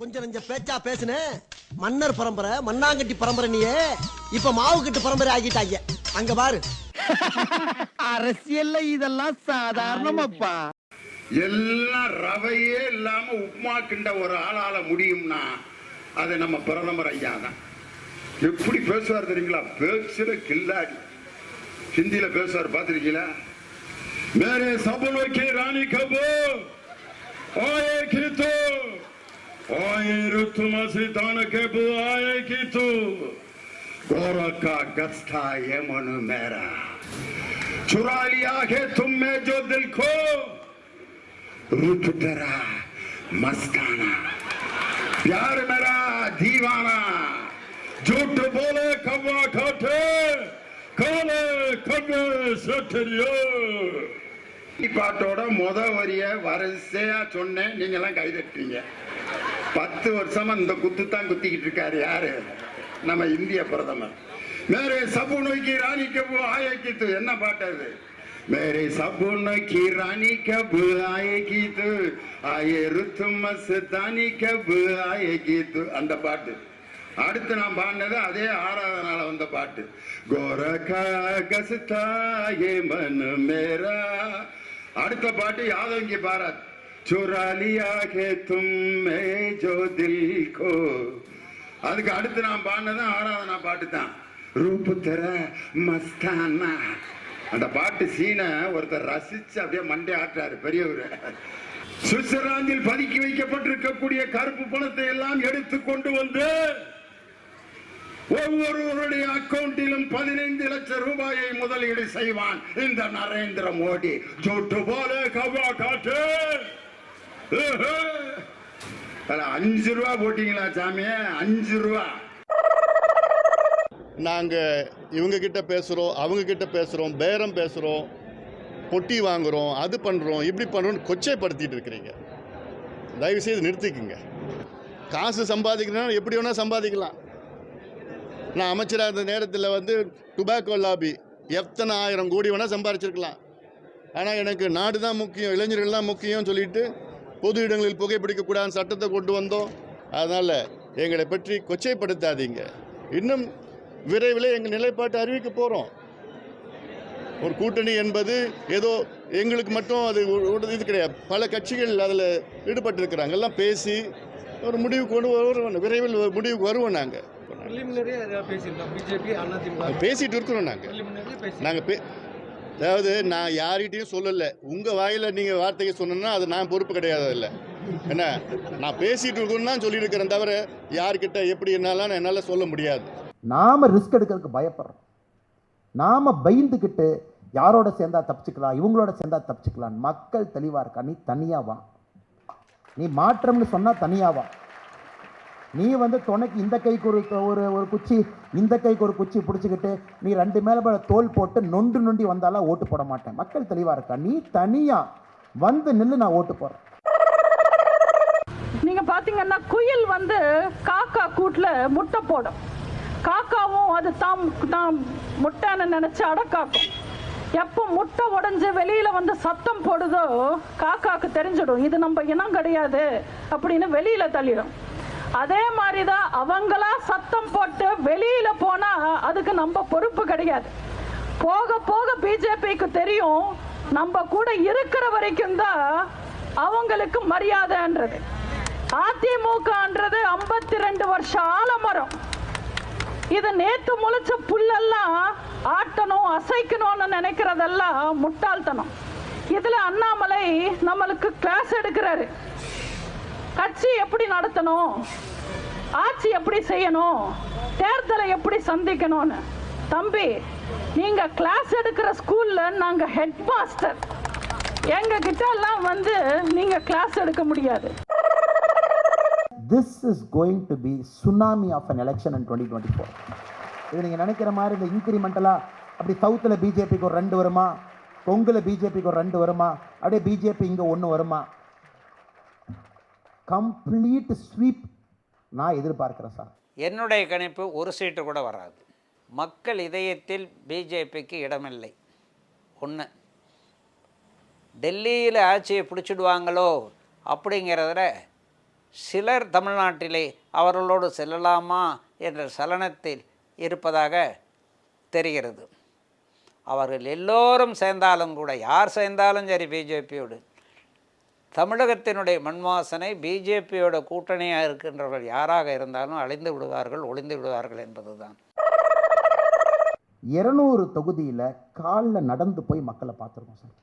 கொஞ்சம் நஞ்ச பேச்சா பேசுன? மன்னர் பரம்பரை மண்ணாங்கட்டி பரம்பரை நீயே. இப்ப மாவு கட்டு பரம்பரை ஆகிட்டாங்க அங்க பாரு. அரசியல்ல இதெல்லாம் சாதாரணமாப்பா. எல்லாம் ரவையே இல்லாம உப்புமா கிண்ட ஒரு ஆளால முடியும்னா அது நம்ம பிரதமர் ஐயா தான். எப்படி பேசுவார் தெரியுங்களா? பேச்சுல கில்லாடி. ஹிந்தியில பேசுவார் பார்த்திருக்கீங்களா? மேரே சபுல் கே ராணி கபு ஆயே கீத்து ஆயே ருத்து மசிதான கபு ஆயே கீத்து गोरखा गस्ता ये मनु मेरा चुरा लिया है तुमने जो दिल को रूठ तेरा मस्ताना प्यार मेरा दीवाना झूठ बोले कव्वा खाटे காலே கண்ணு சட்டரியோ பாட்டோட முத வரிய வரிசையா சொன்னேன் நீங்க எல்லாம் கைதட்டீங்க பத்து வருஷமா இந்த குத்து தான் குத்திக்கிட்டு இருக்காரு யாரு? நம்ம இந்திய பிரதமர். மேரே சபு கி ராணி கபு ஆயக்கி என்ன பாட்டு அது? மேரே சபு கி ராணி கபு ஆயக்கி து ஆயே ருத்து மஸ்தானி கபு ஆயக்கி அந்த பாட்டு. அடுத்து நான் பாடினது அதே ஆறாவது நாள் வந்த பாட்டு. கோரகா கசுதா ஏ மேரா. அடுத்த பாட்டு யாதவங்கி பாராத். चुरा लिया है तुम जो दिल को அதுக்கு அடுத்து நான் பாடினது ஆராதனா பாட்டு தான் ரூபு தர மஸ்தானா அந்த பாட்டு சீனை ஒருத்தர் ரசிச்சு அப்படியே மண்டே ஆட்டுறாரு பெரியவர் சுவிட்சர்லாந்தில் பதுக்கி வைக்கப்பட்டிருக்கக்கூடிய கருப்பு பணத்தை எல்லாம் எடுத்து கொண்டு வந்து ஒவ்வொருவருடைய அக்கவுண்டிலும் பதினைந்து லட்சம் ரூபாயை முதலீடு செய்வான் இந்த நரேந்திர மோடி சொட்டு போல கவ்வா காட்டு ஏஹே. அதுல அஞ்சு ரூபா போட்டிங்களா சாமி? அஞ்சு ரூபா. நாங்கள் இவங்க கிட்ட பேசுகிறோம் அவங்க கிட்ட பேசுகிறோம் பேரம் பேசுகிறோம் பொட்டி வாங்குறோம் அது பண்ணுறோம் இப்படி பண்ணுறோம்னு கொச்சைப்படுத்திட்டு இருக்கிறீங்க. தயவுசெய்து நிறுத்திக்குங்க. காசு சம்பாதிக்கணும்னா எப்படி வேணால் சம்பாதிக்கலாம். நான் அமைச்சராக இருந்த நேரத்தில் வந்து டுபாக்கோ லாபி எத்தனை ஆயிரம் கோடி வேணால் சம்பாரிச்சிருக்கலாம். ஆனால் எனக்கு நாடு தான் முக்கியம் இளைஞர்கள் தான் முக்கியம் சொல்லிட்டு பொது இடங்களில் புகைப்பிடிக்கக்கூடாதுன்னு சட்டத்தை கொண்டு வந்தோம். அதனால் எங்களை பற்றி கொச்சைப்படுத்தாதீங்க. இன்னும் விரைவில் எங்கள் நிலைப்பாட்டை அறிவிக்க போகிறோம் ஒரு கூட்டணி என்பது ஏதோ எங்களுக்கு மட்டும் அது இது கிடையாது. பல கட்சிகள் அதில் ஈடுபட்டிருக்கிறாங்க. எல்லாம் பேசி ஒரு முடிவு கொண்டு வருவோம். விரைவில் முடிவுக்கு வருவோம் நாங்கள் பேசிட்டு இருக்கிறோம் நாங்கள் நாங்கள் பே அதாவது நான் யார்கிட்டையும் சொல்லலை. உங்கள் வாயில் நீங்கள் வார்த்தையை சொன்னீங்கன்னா அது நான் பொறுப்பு கிடையாது இல்லை என்ன? நான் பேசிட்டு இருக்கேன்னு தான் சொல்லியிருக்கிறேன் தவிர யார்கிட்ட எப்படி என்னாலாம் என்னால் சொல்ல முடியாது. நாம ரிஸ்க் எடுக்கிறதுக்கு பயப்படுறோம். நாம பயந்துக்கிட்டு யாரோட சேர்ந்தா தப்பிச்சுக்கலாம் இவங்களோட சேர்ந்தா தப்பிச்சுக்கலாம். மக்கள் தெளிவாக இருக்கா? நீ தனியா வா. நீ மாற்றம்னு சொன்னா தனியா வா. நீ வந்து துணைக்கு இந்த கைக்கு ஒரு ஒரு ஒரு குச்சி இந்த கைக்கு ஒரு குச்சி பிடிச்சிக்கிட்டு நீ ரெண்டு மேலே மேல தோல் போட்டு நொண்டு நொண்டி வந்தாலும் ஓட்டு போட மாட்டேன். மக்கள் தெளிவாக இருக்கா? நீ தனியாக வந்து நில்லு நான் ஓட்டு போகிறேன் நீங்க பாத்தீங்கன்னா குயில் வந்து காக்கா கூட்டுல முட்டை போடும். காக்காவும் அது தாம் தாம் முட்டைன்னு நினைச்சு அடக்காக்கும் எப்போ முட்டை உடஞ்சி வெளியில வந்து சத்தம் போடுதோ காக்காக்கு தெரிஞ்சிடும். இது நம்ம இனம் கிடையாது அப்படின்னு வெளியில தள்ளிடும். அதே மாதிரிதான் அவங்களா சத்தம் போட்டு வெளியில போனா அதுக்கு நம்ம பொறுப்பு கிடையாது. போக போக பிஜேபிக்கு தெரியும் நம்ம கூட இருக்கிற வரைக்கும் தான் அவங்களுக்கு மரியாதைன்றது. அதிமுகன்றது ஐம்பத்தி ரெண்டு வருஷம் ஆலமரம். இது நேத்து முளைச்ச புல்லெல்லாம் ஆட்டணும் அசைக்கணும்னு நினைக்கிறதெல்லாம் முட்டாள்தனம். இதுல அண்ணாமலை நம்மளுக்கு கிளாஸ் எடுக்கிறாரு. எப்படி நடத்தணும்? ஆட்சி எப்படி செய்யணும்? தேர்தலை எப்படி சந்திக்கணும்னு. தம்பி நீங்க கிளாஸ் எடுக்கிற ஸ்கூல்ல நாங்க ஹெட் மாஸ்டர் எங்க கிட்ட எல்லாம் வந்து நீங்க கிளாஸ் எடுக்க முடியாது. This is going to be tsunami of an election in twenty twenty four இது நீங்கள் நினைக்கிற மாதிரி இந்த இன்க்ரிமெண்டலாக அப்படி சவுத்தில் பிஜேபிக்கு ஒரு ரெண்டு வருமா? கொங்குல பிஜேபிக்கு ஒரு ரெண்டு வருமா? அப்படியே பிஜேபி இங்கே ஒன்று வருமா? கம்ப்ளீட் ஸ்வீப் நான் எதிர்பார்க்குறேன் சார். என்னுடைய கணிப்பு ஒரு சீட்டு கூட வராது. மக்கள் இதயத்தில் பிஜேபிக்கு இடமில்லை. ஒன்று டெல்லியில் ஆட்சியை பிடிச்சிடுவாங்களோ அப்படிங்கிறதுல சிலர் தமிழ்நாட்டிலே அவர்களோடு செல்லலாமா என்ற சலனத்தில் இருப்பதாக தெரிகிறது. அவர்கள் எல்லோரும் சேர்ந்தாலும் கூட யார் சேர்ந்தாலும் சரி பிஜேபியோடு தமிழகத்தினுடைய மண்வாசனை பிஜேபியோட கூட்டணியாக இருக்கின்றவர்கள் யாராக இருந்தாலும் அழிந்து விடுவார்கள் ஒளிந்து விடுவார்கள் என்பதுதான். இருநூறு தொகுதியில் காலில் நடந்து போய் மக்களை பார்த்துருக்கோம் சார்.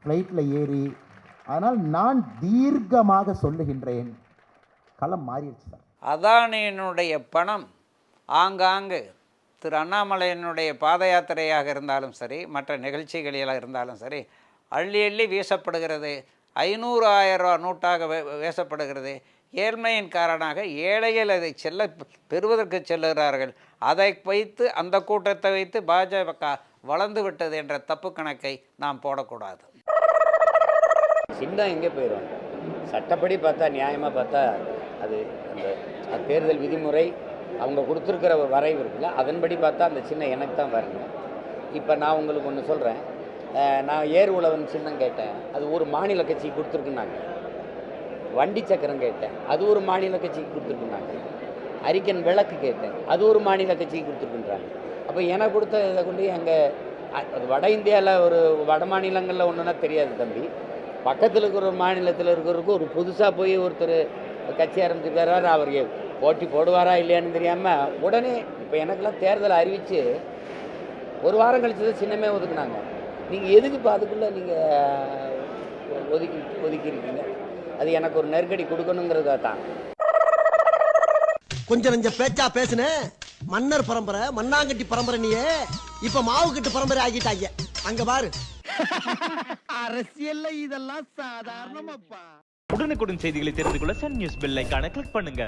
ஃப்ளைட்டில் ஏறி அதனால் நான் தீர்க்கமாக சொல்லுகின்றேன். களம் மாறிடுச்சு சார். அதானியினுடைய பணம் ஆங்காங்கு திரு அண்ணாமலையினுடைய பாத யாத்திரையாக இருந்தாலும் சரி மற்ற நிகழ்ச்சிகளில் இருந்தாலும் சரி அள்ளி அள்ளி வீசப்படுகிறது. ஐநூறு ஆயிரம் ரூபா நோட்டாக வே- வேசப்படுகிறது. ஏழ்மையின் காரணமாக ஏழைகள் அதை செல்ல பெறுவதற்கு செல்லுகிறார்கள். அதை வைத்து அந்த கூட்டத்தை வைத்து பாஜக வளர்ந்து விட்டது என்ற தப்பு கணக்கை நாம் போடக்கூடாது. சின்னம் எங்கே போயிடும் சட்டப்படி பார்த்தா நியாயமாக பார்த்தா அது அந்த தேர்தல் விதிமுறை அவங்க கொடுத்துருக்கிற வரைவு இருக்குல்ல அதன்படி பார்த்தா அந்த சின்ன எனக்கு தான் வரணும். இப்போ நான் உங்களுக்கு ஒன்று சொல்கிறேன் நான் ஏர் உழவன் சின்னம் கேட்டேன். அது ஒரு மாநில கட்சிக்கு கொடுத்துருக்குனாங்க வண்டி சக்கரம் கேட்டேன். அது ஒரு மாநில கட்சிக்கு கொடுத்துருக்குனாங்க அரிக்கன் விளக்கு கேட்டேன். அது ஒரு மாநில கட்சிக்கு கொடுத்துருக்குன்றாங்க. அப்போ எனக்கு கொடுத்த இதை கொண்டு அங்கே அது வட இந்தியாவில் ஒரு வட மாநிலங்களில் ஒன்றுனா தெரியாது தம்பி. பக்கத்தில் இருக்கிற ஒரு மாநிலத்தில் இருக்கிறவருக்கு ஒரு புதுசாக போய் ஒருத்தர் கட்சி ஆரம்பிச்சிருக்காரு. அவர் போட்டி போடுவாரா இல்லையான்னு தெரியாமல் உடனே இப்போ எனக்கெல்லாம் தேர்தல் அறிவித்து ஒரு வாரம் கழிச்சு தான் சின்னமே ஒதுக்குனாங்க. நீங்கள் எதுக்கு இப்போ அதுக்குள்ளே நீங்கள் ஒதுக்கி ஒதுக்கியிருக்கீங்க அது எனக்கு ஒரு நெருக்கடி கொடுக்கணுங்கிறதா தான் கொஞ்சம் நெஞ்ச பேச்சா பேசுன? மன்னர் பரம்பரை மண்ணாங்கட்டி பரம்பரை நீயே. இப்ப மாவு கட்டு பரம்பரை ஆகிட்டாங்க. அங்க பாரு. அரசியல்ல இதெல்லாம் சாதாரணமாப்பா. உடனுக்குடன் செய்திகளை தெரிந்து கொள்ள சன் நியூஸ் பெல் ஐகானை கிளிக் பண்ணுங்க.